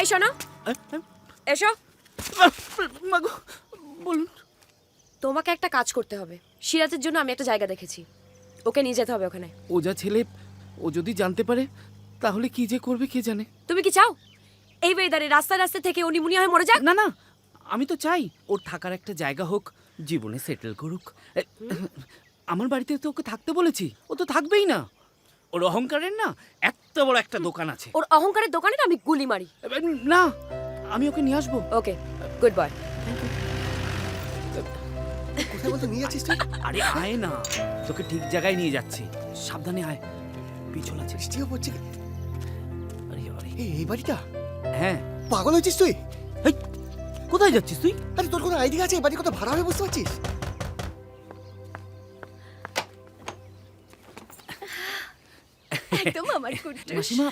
এই শোনো। এসো। মাগো বলুন। তোমাকে একটা কাজ করতে হবে। সিরাজের জন্য আমি একটা জায়গা দেখেছি। ওকে নিয়ে যেতে হবে ওখানে। ও যা ছেলে ও যদি জানতে পারে তাহলে কি যে করবে কে জানে? তুমি কি চাও? এই ওয়েদারে রাস্তায় রাস্তা থেকে উনি মুনি হয়ে মরে যাক? না না আমি তো চাই ওর থাকার একটা জায়গা হোক জীবনে সেটেল করুক। আমার বাড়িতে তো ওকে থাকতে বলেছি। ও তো থাকবেই না। ওর অহংকারের না এত বড় একটা দোকান আছে। ওর অহংকারের দোকানে না আমি গুলি মারি। না আমি ওকে নিয়ে আসব। Okay good boy. কোথায় বলতে নিয়ে যাচ্ছিস তুই? আরে আয় না তোকে ঠিক জায়গায় নিয়ে যাচ্ছি। সাবধানে আয় পিছল আছে বৃষ্টিও পড়ছে আরে আরে এই এই বাড়িটা? হ্যাঁ। পাগল হয়েছিস তুই? কোথায় যাচ্ছিস তুই? আরে তোর কোনো আইডিয়া আছে? এই বাড়ি কত ভাড়া হবে বুঝতে পারছিস? একদম আমার কুট্টুস মাসিমা